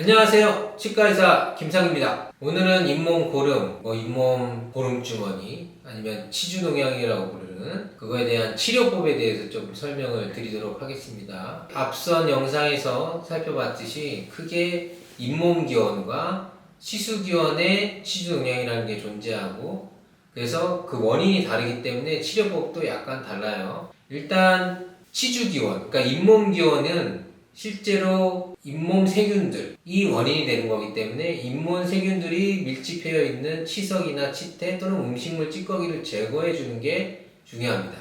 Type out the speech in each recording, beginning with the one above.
안녕하세요. 치과의사 김상입니다. 오늘은 잇몸 고름, 뭐 잇몸 고름 주머니, 아니면 치주 농양이라고 부르는 그거에 대한 치료법에 대해서 좀 설명을 드리도록 하겠습니다. 앞선 영상에서 살펴봤듯이 크게 잇몸 기원과 시수 기원의 치주 농양이라는 게 존재하고 그래서 그 원인이 다르기 때문에 치료법도 약간 달라요. 일단 치주 기원, 그러니까 잇몸 기원은 실제로 잇몸 세균들이 원인이 되는 거기 때문에 잇몸 세균들이 밀집되어 있는 치석이나 치태 또는 음식물 찌꺼기를 제거해 주는 게 중요합니다.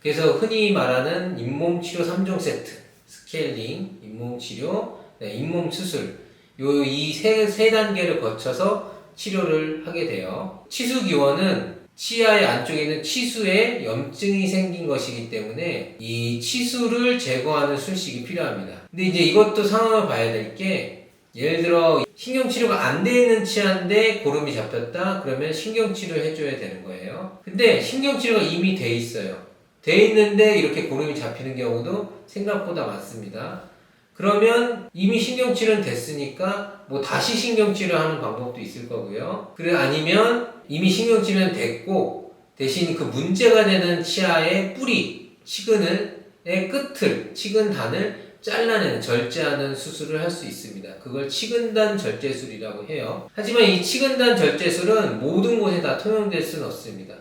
그래서 흔히 말하는 잇몸 치료 3종 세트, 스케일링, 잇몸 치료, 네, 잇몸 수술, 요 이 세 세 단계를 거쳐서 치료를 하게 돼요. 치수 기원은 치아의 안쪽에 있는 치수에 염증이 생긴 것이기 때문에 이 치수를 제거하는 술식이 필요합니다. 근데 이제 이것도 상황을 봐야 될 게 예를 들어 신경치료가 안 돼 있는 치아인데 고름이 잡혔다 그러면 신경치료를 해줘야 되는 거예요. 근데 신경치료가 이미 돼 있어요. 돼 있는데 이렇게 고름이 잡히는 경우도 생각보다 많습니다. 그러면 이미 신경치료는 됐으니까 뭐 다시 신경치료 하는 방법도 있을 거고요. 그래 아니면 이미 신경치료는 됐고 대신 그 문제가 되는 치아의 뿌리, 치근을의 끝을, 치근단을 잘라내는 절제하는 수술을 할 수 있습니다. 그걸 치근단 절제술이라고 해요. 하지만 이 치근단 절제술은 모든 곳에 다 통용될 수는 없습니다.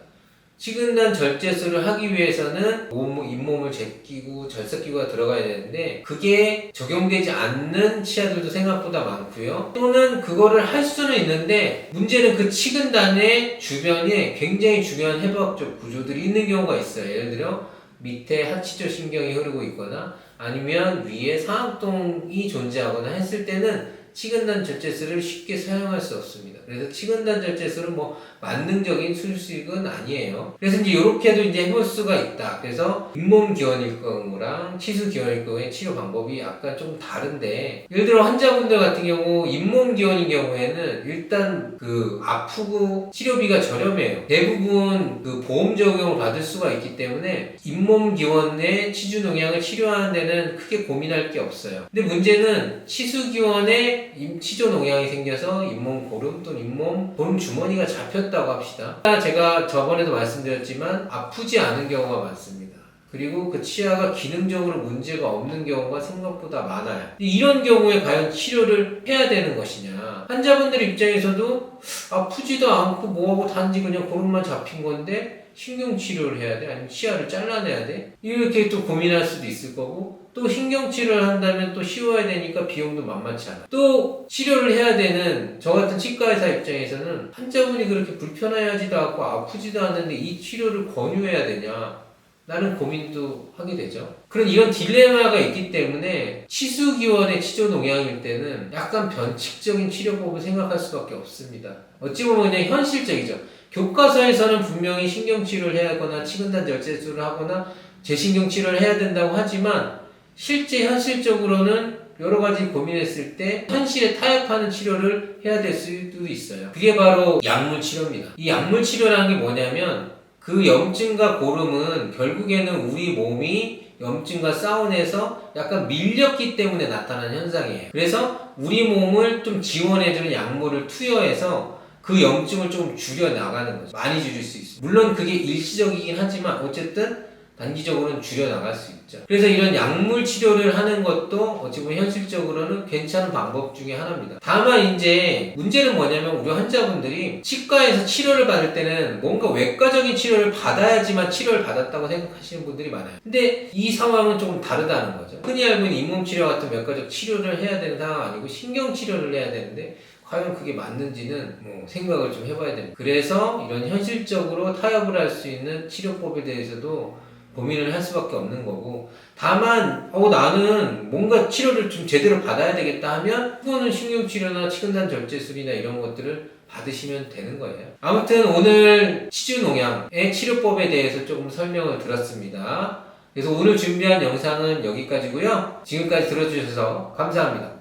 치근단 절제술을 하기 위해서는 몸, 잇몸을 제끼고 절삭기구가 들어가야 되는데 그게 적용되지 않는 치아들도 생각보다 많고요. 또는 그거를 할 수는 있는데 문제는 그 치근단의 주변에 굉장히 중요한 해부학적 구조들이 있는 경우가 있어요. 예를 들어 밑에 하치조 신경이 흐르고 있거나 아니면 위에 상악동이 존재하거나 했을 때는 치근단 절제술을 쉽게 사용할 수 없습니다. 그래서 치근단 절제술은 뭐 만능적인 수술식은 아니에요. 그래서 이제 이렇게도 이제 해볼 수가 있다. 그래서 잇몸 기원일 경우랑 치수 기원일 경우의 치료 방법이 약간 좀 다른데 예를 들어 환자분들 같은 경우 잇몸 기원인 경우에는 일단 그 아프고 치료비가 저렴해요. 대부분 그 보험 적용을 받을 수가 있기 때문에 잇몸 기원의 치주 농양을 치료하는 데는 크게 고민할 게 없어요. 근데 문제는 치수 기원 에 치조 농양이 생겨서 잇몸 고름 또는 잇몸 고름 주머니가 잡혔다고 합시다. 제가 저번에도 말씀드렸지만 아프지 않은 경우가 많습니다. 그리고 그 치아가 기능적으로 문제가 없는 경우가 생각보다 많아요. 이런 경우에 과연 치료를 해야 되는 것이냐. 환자분들 입장에서도 아프지도 않고 뭐하고 단지 그냥 고름만 잡힌 건데 신경 치료를 해야 돼? 아니면 치아를 잘라내야 돼? 이렇게 또 고민할 수도 있을 거고 또 신경 치료를 한다면 또 씌워야 되니까 비용도 만만치 않아. 또 치료를 해야 되는 저 같은 치과 의사 입장에서는 환자분이 그렇게 불편해하지도 않고 아프지도 않는데 이 치료를 권유해야 되냐? 라는 고민도 하게 되죠. 그런 이런 딜레마가 있기 때문에 치수기원의 치조 농양일 때는 약간 변칙적인 치료법을 생각할 수밖에 없습니다. 어찌 보면 그냥 현실적이죠. 교과서에서는 분명히 신경치료를 해야 하거나 치근단 절제술을 하거나 재신경치료를 해야 된다고 하지만 실제 현실적으로는 여러 가지 고민했을 때 현실에 타협하는 치료를 해야 될 수도 있어요. 그게 바로 약물 치료입니다. 이 약물 치료라는 게 뭐냐면 그 염증과 고름은 결국에는 우리 몸이 염증과 싸워내서 약간 밀렸기 때문에 나타나는 현상이에요. 그래서 우리 몸을 좀 지원해주는 약물을 투여해서 그 염증을 좀 줄여 나가는 거죠. 많이 줄일 수 있어요. 물론 그게 일시적이긴 하지만 어쨌든 단기적으로는 줄여 나갈 수 있죠. 그래서 이런 약물 치료를 하는 것도 어찌 보면 현실적으로는 괜찮은 방법 중에 하나입니다. 다만 이제 문제는 뭐냐면 우리 환자분들이 치과에서 치료를 받을 때는 뭔가 외과적인 치료를 받아야지만 치료를 받았다고 생각하시는 분들이 많아요. 근데 이 상황은 조금 다르다는 거죠. 흔히 알고 있는 잇몸 치료 같은 외과적 치료를 해야 되는 상황 아니고 신경 치료를 해야 되는데 과연 그게 맞는지는 뭐 생각을 좀 해봐야 됩니다. 그래서 이런 현실적으로 타협을 할 수 있는 치료법에 대해서도 고민을 할 수밖에 없는 거고 다만 어 나는 뭔가 치료를 좀 제대로 받아야 되겠다 하면 그거는 신경치료나 치근단 절제술이나 이런 것들을 받으시면 되는 거예요. 아무튼 오늘 치주농양의 치료법에 대해서 조금 설명을 드렸습니다. 그래서 오늘 준비한 영상은 여기까지고요. 지금까지 들어주셔서 감사합니다.